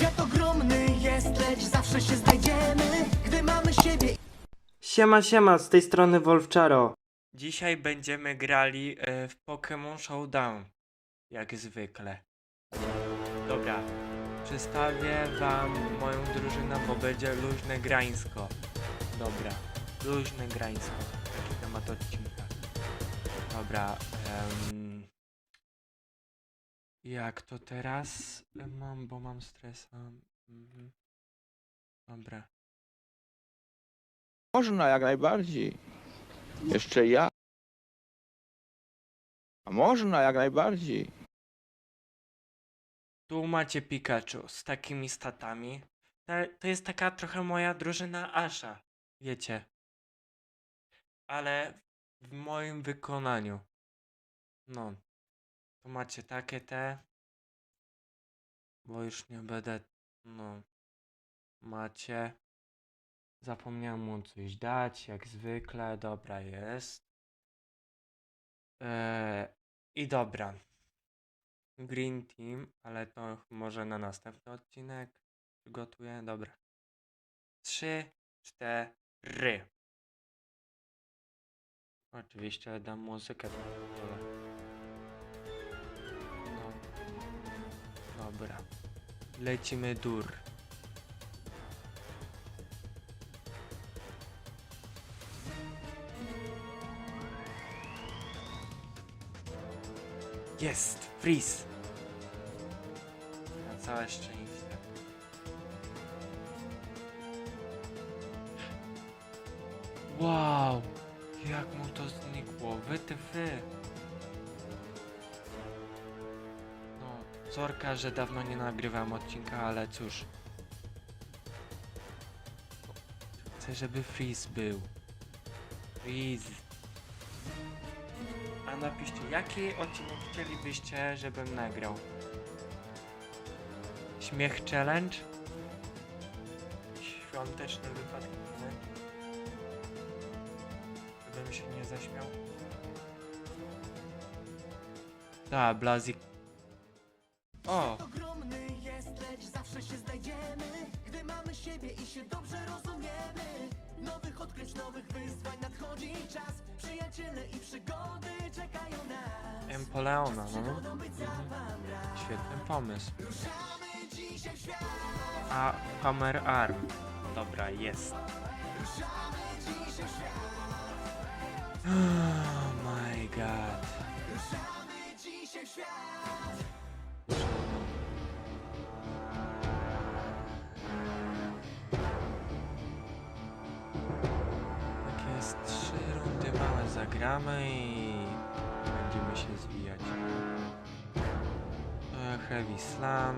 Świat ogromny jest, lecz zawsze się znajdziemy, gdy mamy siebie Siema, siema, z tej strony Wolfczaro. Dzisiaj będziemy grali e, w Pokémon Showdown. Jak zwykle. Dobra, przedstawię wam moją drużynę, bo będzie luźne grańsko. Dobra, luźne grańsko. Taki temat odcinka. Dobra, em, jak to teraz e, mam, bo mam stresa. Mhm. Dobra. Można jak najbardziej. Jeszcze ja. A można jak najbardziej. Tu macie Pikachu z takimi statami. Ta- To jest taka trochę moja drużyna Asha, wiecie. Ale w moim wykonaniu. No. Tu macie takie te. Bo już nie będę. No. Macie. Zapomniałem mu coś dać, jak zwykle. Dobra jest. Eee, I dobra. Green Team, ale to może na następny odcinek przygotuję. Dobra. Trzy, cztery. Oczywiście dam muzykę. Lecimy dur. Jest! Freeze! Na całe szczęście. Wow! Jak mu to znikło? Wytyfy! Sorka, że dawno nie nagrywam odcinka, ale cóż. Chcę, żeby Freeze był. Freeze. A napiszcie, jaki odcinek chcielibyście, żebym nagrał? Śmiech challenge? Świąteczny wypadek? Żebym się nie zaśmiał? Da, Blazik. O! ogromny jest, lecz zawsze się znajdziemy, gdy mamy siebie i się dobrze rozumiemy. Nowych odkryć, nowych wyzwań nadchodzi czas, przyjaciele i przygody czekają nas. Empoleona, no. Mhm. Świetny pomysł. A Hammer Arm. Dobra, jest. Oh my god. Tak trzy rundy małe zagramy i będziemy się zwijać. E, Heavy Slam.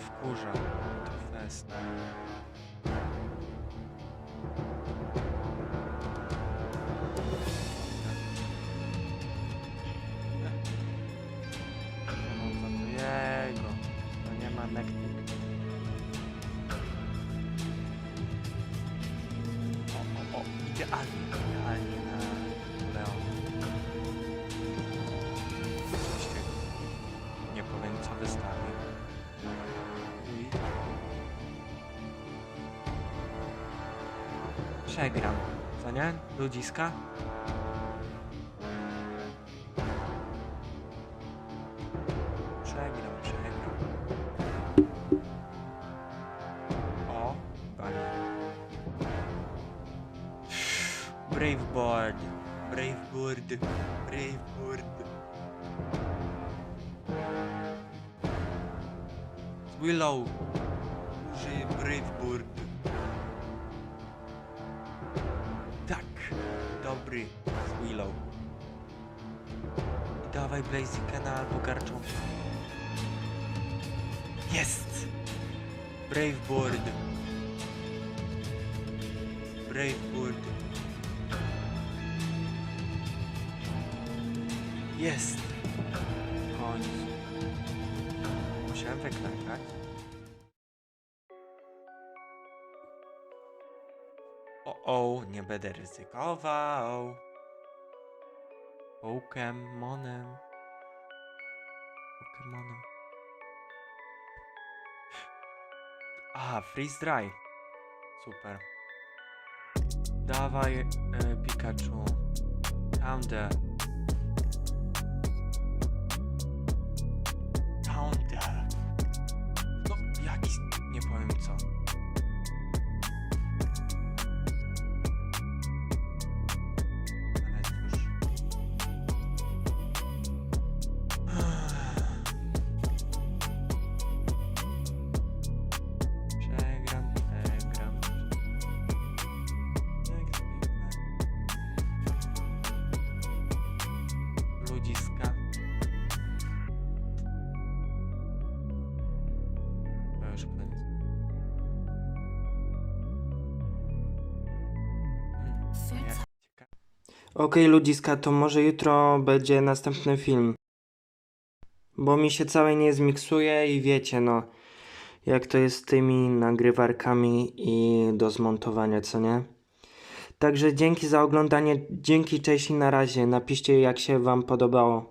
Wkurza. To fest. To jego. To nie ma nektik. O, o, o, idealnie, Przegram, co nie? Ludziska? Przegram, przegram. O, panie. Braveboard, Braveboard, Braveboard. Willow. Użyj Braveboard. Z Willow. I dawaj Blazikena albo Garchompa. Jest! Braveboard. Braveboard. Jest! W końcu. Musiałem wyklękać. O, o, nie będę ryzykował. Pokemonem. Pokemonem. Aha, freeze dry. Super. Dawaj, e, Pikachu. Down Okej, ludziska, to może jutro będzie następny film. Bo mi się całe nie zmiksuje i wiecie, no, jak to jest z tymi nagrywarkami i do zmontowania, co nie? Także dzięki za oglądanie, dzięki, cześć i na razie. Napiszcie, jak się Wam podobało.